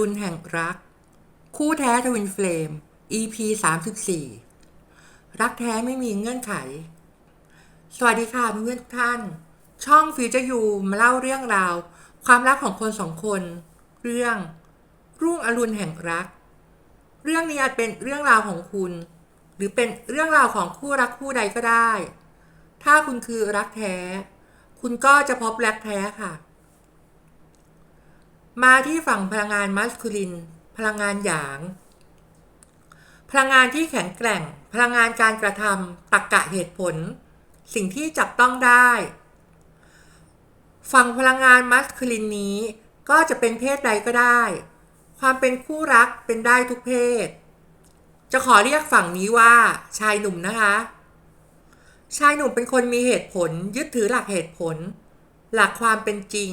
รุณแห่งรัก คู่แท้ทวินเฟลม EP 34 รักแท้ไม่มีเงื่อนไข สวัสดีค่ะเพื่อนทุกท่าน ช่องฟิวเจอร์ยูมาเล่าเรื่องราว ความรักของคนสองคน เรื่อง รุ่งอรุณแห่งรัก เรื่องนี้อาจเป็นเรื่องราวของคุณ หรือเป็นเรื่องราวของคู่รักคู่ใดก็ได้ ถ้าคุณคือรักแท้ คุณก็จะพบรักแท้ค่ะ มาที่ฝั่งพลังงานมัสคูลิน พลังงานหยาง พลังงานที่แข็งแกร่ง พลังงานการกระทำตรกกะเหตุผล สิ่งที่จับต้องได้ ฝั่งพลังงานมัสคูลินนี้ ก็จะเป็นเพศใดก็ได้ ความเป็นคู่รักเป็นได้ทุกเพศ จะขอเรียกฝั่งนี้ว่า ชายหนุ่มนะคะ ชายหนุ่มเป็นคนมีเหตุผล ยึดถือหลักเหตุผล หลักความเป็นจริง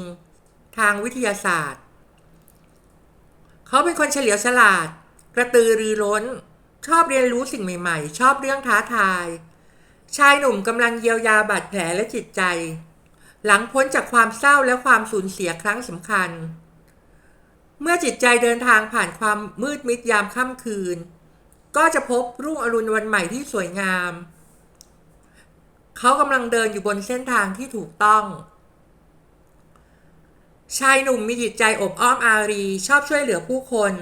ทางวิทยาศาสตร์ เขาเป็นคนเฉลียวฉลาด กระตือรือร้น ชอบเรียนรู้สิ่งใหม่ๆ ชอบเรื่องท้าทาย ชายหนุ่มกำลังเยียวยาบาดแผลและจิตใจ หลังพ้นจากความเศร้าและความสูญเสียครั้งสำคัญ เมื่อจิตใจเดินทางผ่านความมืดมิดยามค่ำคืน ก็จะพบรุ่งอรุณวันใหม่ที่สวยงาม เขากำลังเดินอยู่บนเส้นทางที่ถูกต้อง ชายหนุ่มมีจิตใจอบอ้อมอารี ชอบช่วยเหลือผู้คน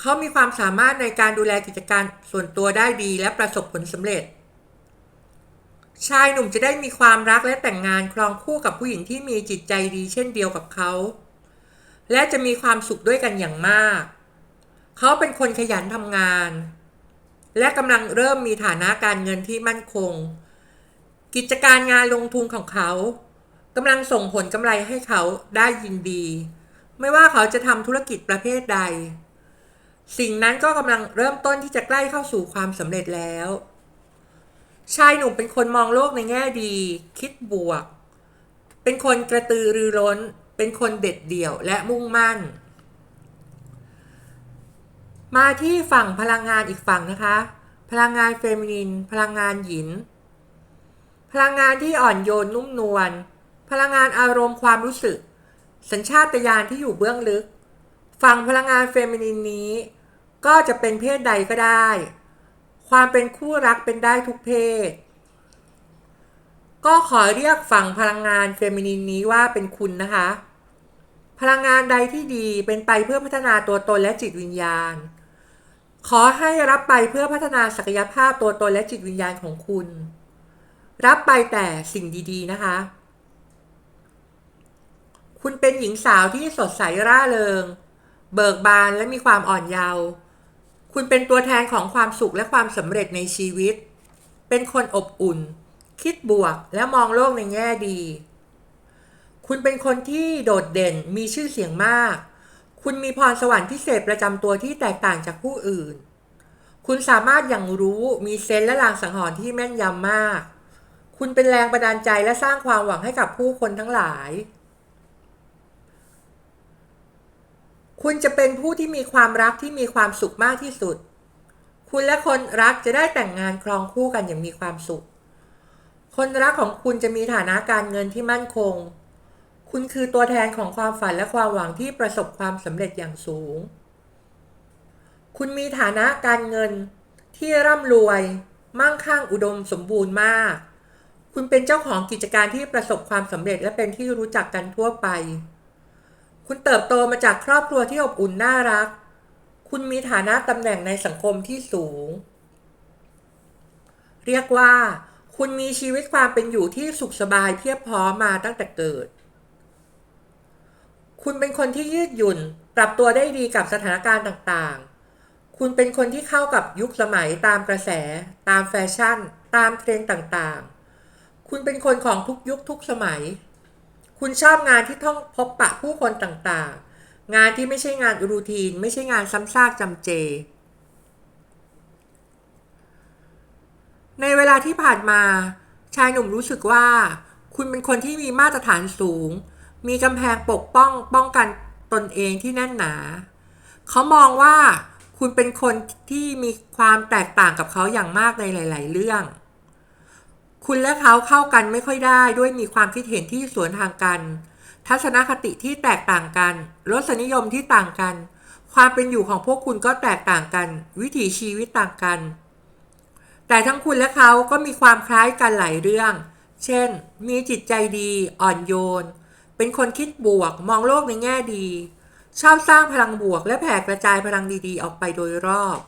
เขามีความสามารถในการดูแลกิจการส่วนตัวได้ดีและประสบผลสำเร็จ ชายหนุ่มจะได้มีความรักและแต่งงานครองคู่กับผู้หญิงที่มีจิตใจดีเช่นเดียวกับเขา และจะมีความสุขด้วยกันอย่างมาก เขาเป็นคนขยันทำงาน และกำลังเริ่มมีฐานะการเงินที่มั่นคง กิจการงานลงทุนของเขา กำลังส่งผลกำไรให้เขาได้ยินดี ไม่ว่าเขาจะทำธุรกิจประเภทใด สิ่งนั้นก็กำลังเริ่มต้นที่จะใกล้เข้าสู่ความสำเร็จแล้ว ชายหนุ่มเป็นคนมองโลกในแง่ดี คิดบวก เป็นคนกระตือรือร้น เป็นคนเด็ดเดี่ยวและมุ่งมั่น มาที่ฝั่งพลังงานอีกฝั่งนะคะ พลังงานเฟมินิน พลังงานหยิน พลังงานที่อ่อนโยนนุ่มนวล พลังงานอารมณ์ความรู้สึก สัญชาตญาณที่อยู่เบื้องลึก ฝั่งพลังงานเฟมินินนี้ ก็จะเป็นเพศใดก็ได้ ความเป็นคู่รักเป็นได้ทุกเพศ ก็ขอเรียกฝั่งพลังงานเฟมินินนี้ว่าเป็นคุณนะคะ พลังงานใดที่ดีเป็นไปเพื่อพัฒนาตัวตนและจิตวิญญาณ ขอให้รับไปเพื่อพัฒนาศักยภาพตัวตนและจิตวิญญาณของคุณ รับไปแต่สิ่งดีๆนะคะ คุณเป็นหญิงสาวที่สดใสร่าเริง เบิกบานและมีความอ่อนเยาว์คุณเป็นตัวแทนของความสุขและความสำเร็จในชีวิต เป็นคนอบอุ่น คิดบวกและมองโลกในแง่ดี คุณเป็นคนที่โดดเด่นมีชื่อเสียงมาก คุณมีพรสวรรค์พิเศษประจำตัวที่แตกต่างจากผู้อื่น คุณสามารถอย่างรู้มีเซนส์และลางสังหรณ์ที่แม่นยำมาก คุณเป็นแรงบันดาลใจและสร้างความหวังให้กับผู้คนทั้งหลาย คุณจะเป็นผู้ที่มีความรักที่มีความสุขมากที่สุด คุณและคนรักจะได้แต่งงานครองคู่กันอย่างมีความสุข คนรักของคุณจะมีฐานะการเงินที่มั่นคง คุณคือตัวแทนของความฝันและความหวังที่ประสบความสำเร็จอย่างสูง คุณมีฐานะการเงินที่ร่ำรวย มั่งคั่งอุดมสมบูรณ์มาก คุณเป็นเจ้าของกิจการที่ประสบความสำเร็จและเป็นที่รู้จักกันทั่วไป คุณเติบโตมาจากครอบครัวที่อบอุ่นน่ารัก คุณมีฐานะตำแหน่งในสังคมที่สูง เรียกว่า คุณมีชีวิตความเป็นอยู่ที่สุขสบายเพียบพร้อมมาตั้งแต่เกิด คุณเป็นคนที่ยืดหยุ่น ปรับตัวได้ดีกับสถานการณ์ต่างๆ คุณเป็นคนที่เข้ากับยุคสมัยตามกระแส ตามแฟชั่น ตามเทรนด์ต่างๆ คุณเป็นคนของทุกยุคทุกสมัย คุณชอบงานที่ต้องพบปะผู้คนต่างๆ งานที่ไม่ใช่งานรูทีน ไม่ใช่งานซ้ำซากจำเจ ในเวลาที่ผ่านมา ชายหนุ่มรู้สึกว่า คุณเป็นคนที่มีมาตรฐานสูง มีกำแพงปกป้องป้องกันตนเองที่แน่นหนา เขามองว่าคุณเป็นคนที่มีความแตกต่างกับเขาอย่างมากในหลาย ๆ เรื่อง คุณและเขาเข้ากันไม่ค่อยได้ด้วยมีความคิดเห็นที่สวนทางกัน ทัศนคติที่แตกต่างกันรสนิยมที่ต่างกัน ความเป็นอยู่ของพวกคุณก็แตกต่างกัน วิถีชีวิตต่างกัน แต่ทั้งคุณและเขาก็มีความคล้ายกันหลายเรื่อง เช่น มีจิตใจดีอ่อนโยน เป็นคนคิดบวกมองโลกในแง่ดี ชอบสร้างพลังบวก และแผ่กระจายพลังดีๆ ออกไปโดยรอบ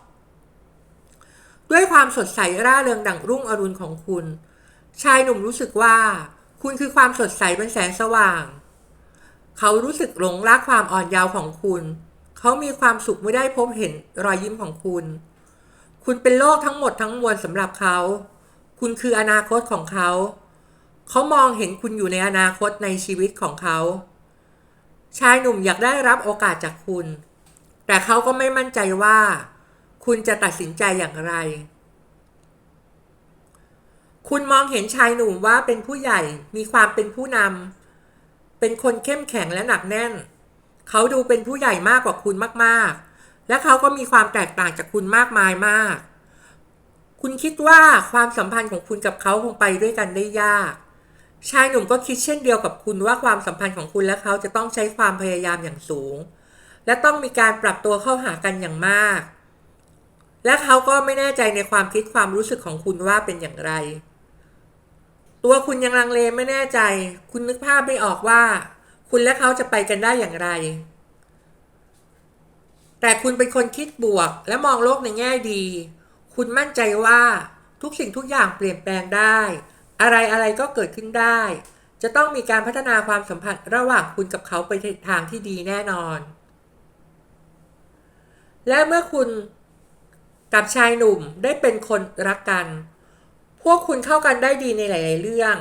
ด้วยความสดใสร่าเริงดั่งรุ่งอรุณของคุณ ชายหนุ่มรู้สึกว่า คุณคือความสดใสเป็นแสงสว่าง เขารู้สึกหลงรักความอ่อนเยาว์ของคุณ เขามีความสุขเมื่อได้พบเห็นรอยยิ้มของคุณ คุณเป็นโลกทั้งหมดทั้งมวลสำหรับเขา คุณคืออนาคตของเขา เขามองเห็นคุณอยู่ในอนาคตในชีวิตของเขา ชายหนุ่มอยากได้รับโอกาสจากคุณ แต่เขาก็ไม่มั่นใจว่า คุณจะตัดสินใจอย่างไร คุณมองเห็นชายหนุ่มว่าเป็นผู้ใหญ่มีความเป็นผู้นำเป็นคนเข้มแข็งและหนักแน่น เขาดูเป็นผู้ใหญ่มากกว่าคุณมากๆ และเขาก็มีความแตกต่างจากคุณมากมายมาก คุณคิดว่าความสัมพันธ์ของคุณกับเขาคงไปด้วยกันได้ยาก ชายหนุ่มก็คิดเช่นเดียวกับคุณว่าความสัมพันธ์ของคุณและเขาจะต้องใช้ความพยายามอย่างสูง และต้องมีการปรับตัวเข้าหากันอย่างมาก และเขาก็ไม่แน่ใจในความคิดความรู้สึกของคุณว่าเป็นอย่างไร ตัวคุณยังลังเลไม่แน่ใจ คุณนึกภาพไม่ออกว่า คุณและเขาจะไปกันได้อย่างไร แต่คุณเป็นคนคิดบวกและมองโลกในแง่ดี คุณมั่นใจว่าทุกสิ่งทุกอย่างเปลี่ยนแปลงได้ อะไรอะไรก็เกิดขึ้นได้ จะต้องมีการพัฒนาความสัมพันธ์ระหว่างคุณกับเขาไปทางที่ดีแน่นอน และเมื่อคุณกับชายหนุ่มได้เป็นคนรักกัน พวกคุณเข้ากันได้ดีในหลาย ๆ เรื่อง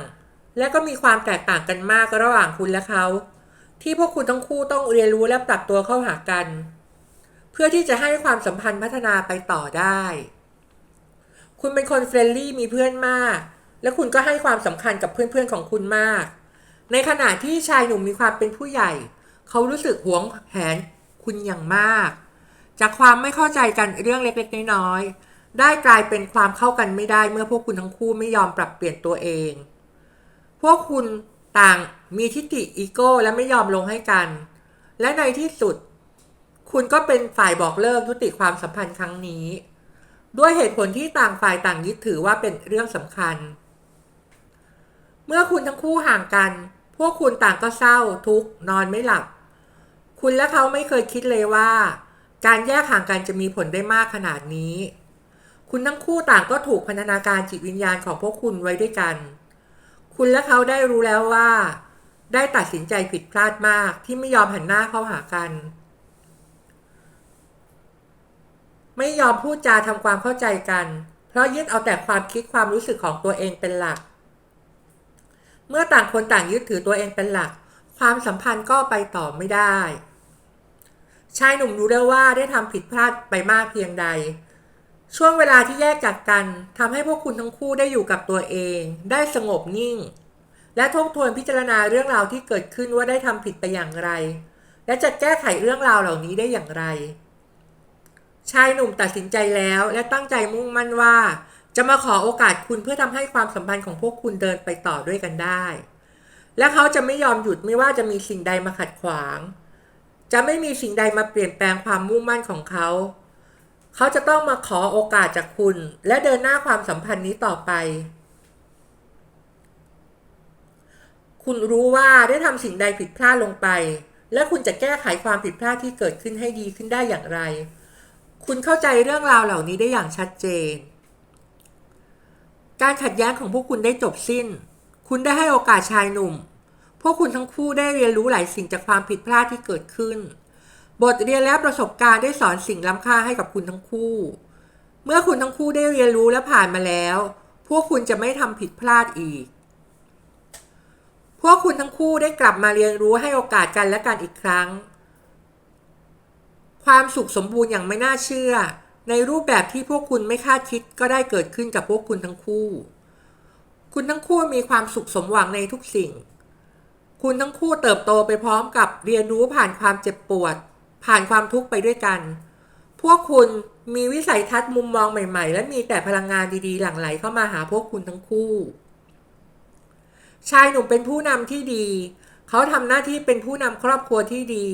และก็มีความแตกต่างกันมากระหว่างคุณและเขา ที่พวกคุณทั้งคู่ต้องเรียนรู้และปรับตัวเข้าหากัน เพื่อที่จะให้ความสัมพันธ์พัฒนาไปต่อได้ คุณเป็นคนเฟรนลี่มีเพื่อนมาก และคุณก็ให้ความสำคัญกับเพื่อน ๆ ของคุณมาก ในขณะที่ชายหนุ่มมีความเป็นผู้ใหญ่ เขารู้สึกหวงแหนคุณอย่างมาก จากความไม่เข้าใจกันเรื่องเล็ก ๆ น้อย ๆ ได้กลายเป็นความเข้ากันไม่ได้เมื่อพวกคุณทั้งคู่ไม่ยอมปรับเปลี่ยนตัวเอง พวกคุณต่างมีทิฏฐิอีโก้และไม่ยอมลงให้กัน และในที่สุด คุณก็เป็นฝ่ายบอกเลิกยุติความสัมพันธ์ครั้งนี้ ด้วยเหตุผลที่ต่างฝ่ายต่างยึดถือว่าเป็นเรื่องสำคัญ เมื่อคุณทั้งคู่ห่างกัน พวกคุณต่างก็เศร้าทุกข์นอนไม่หลับ คุณและเขาไม่เคยคิดเลยว่า การแยกห่างกันจะมีผลได้มากขนาดนี้ คุณทั้งคู่ต่างก็ถูกพันธนาการจิตวิญญาณของพวกคุณไว้ด้วยกัน คุณและเขาได้รู้แล้วว่า ได้ตัดสินใจผิดพลาดมากที่ไม่ยอมหันหน้าเข้าหากัน ไม่ยอมพูดจาทำความเข้าใจกัน เพราะยึดเอาแต่ความคิดความรู้สึกของตัวเองเป็นหลัก เมื่อต่างคนต่างยึดถือตัวเองเป็นหลัก ความสัมพันธ์ก็ไปต่อไม่ได้ ชายหนุ่มรู้แล้วว่าได้ทำผิดพลาดไปมากเพียงใด ช่วงเวลาที่แยกจากกันทำให้พวกคุณทั้งคู่ได้อยู่กับตัวเอง ได้สงบนิ่ง และทบทวนพิจารณาเรื่องราวที่เกิดขึ้นว่าได้ทำผิดไปอย่างไร และจะแก้ไขเรื่องราวเหล่านี้ได้อย่างไร ชายหนุ่มตัดสินใจแล้วและตั้งใจมุ่งมั่นว่า จะมาขอโอกาสคุณเพื่อทำให้ความสัมพันธ์ของพวกคุณเดินไปต่อด้วยกันได้ และเขาจะไม่ยอมหยุดไม่ว่าจะมีสิ่งใดมาขัดขวาง จะไม่มีสิ่งใดมาเปลี่ยนแปลงความมุ่งมั่นของเขา เขาจะต้องมาขอโอกาสจากคุณ และเดินหน้าความสัมพันธ์นี้ต่อไป คุณรู้ว่าได้ทำสิ่งใดผิดพลาดลงไป และคุณจะแก้ไขความผิดพลาดที่เกิดขึ้นให้ดีขึ้นได้อย่างไร คุณเข้าใจเรื่องราวเหล่านี้ได้อย่างชัดเจน การขัดแย้งของพวกคุณได้จบสิ้น คุณได้ให้โอกาสชายหนุ่ม พวกคุณทั้งคู่ได้เรียนรู้หลายสิ่งจากความผิดพลาดที่เกิดขึ้น บทเรียนและประสบการณ์ได้สอนสิ่งล้ำค่าให้กับคุณทั้งคู่ เมื่อคุณทั้งคู่ได้เรียนรู้และผ่านมาแล้ว พวกคุณจะไม่ทำผิดพลาดอีก พวกคุณทั้งคู่ได้กลับมาเรียนรู้ให้โอกาสกันและกันอีกครั้ง ความสุขสมบูรณ์อย่างไม่น่าเชื่อ ในรูปแบบที่พวกคุณไม่คาดคิดก็ได้เกิดขึ้นกับพวกคุณทั้งคู่ คุณทั้งคู่มีความสุขสมหวังในทุกสิ่ง คุณทั้งคู่เติบโตไปพร้อมกับเรียนรู้ผ่านความเจ็บปวด ผ่านความทุกข์ไปด้วยกัน พวกคุณมีวิสัยทัศน์มุมมองใหม่ ๆ และมีแต่พลังงานดีๆ หลั่งไหลเข้ามาหาพวกคุณทั้งคู่ ชายหนุ่มเป็นผู้นำที่ดี เขาทำหน้าที่เป็นผู้นำครอบครัวที่ดี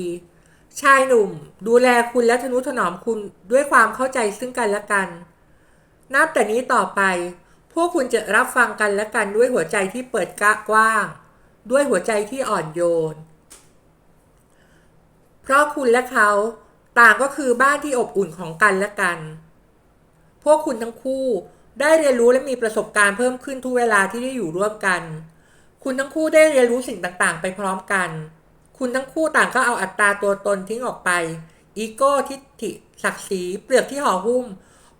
ชายหนุ่มดูแลคุณและทนุถนอมคุณด้วยความเข้าใจซึ่งกันและกัน นับแต่นี้ต่อไป พวกคุณจะรับฟังกันและกันด้วยหัวใจที่เปิดกว้าง ด้วยหัวใจที่อ่อนโยน เพราะคุณและเขาต่างก็คือบ้านที่อบอุ่นของกันและกัน พวกคุณทั้งคู่ได้เรียนรู้และมีประสบการณ์เพิ่มขึ้นทุกเวลาที่ได้อยู่ร่วมกัน คุณทั้งคู่ได้เรียนรู้สิ่งต่างๆ ไปพร้อมกัน คุณทั้งคู่ต่างก็เอาอัตราตัวตนทิ้งออกไป อีโก้ทิฏฐิศักดิ์ศรีเปลือกที่ห่อหุ้ม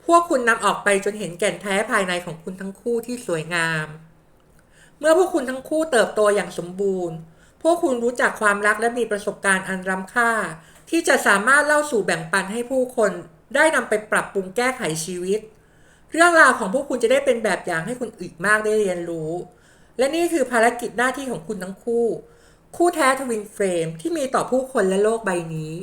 พวกคุณนำออกไปจนเห็นแก่นแท้ภายในของคุณทั้งคู่ที่สวยงาม เมื่อพวกคุณทั้งคู่เติบโตอย่างสมบูรณ์ พวกคุณรู้จักความรักและมีประสบการณ์อันล้ำค่า ที่จะสามารถเล่าสู่แบ่งปันให้ผู้คนได้นำไปปรับปรุงแก้ไขชีวิต เรื่องราวของพวกคุณจะได้เป็นแบบอย่างให้คนอื่นมากได้เรียนรู้ และนี่คือภารกิจหน้าที่ของคุณทั้งคู่ คู่แท้ทวินเฟรมที่มีต่อผู้คนและโลกใบนี้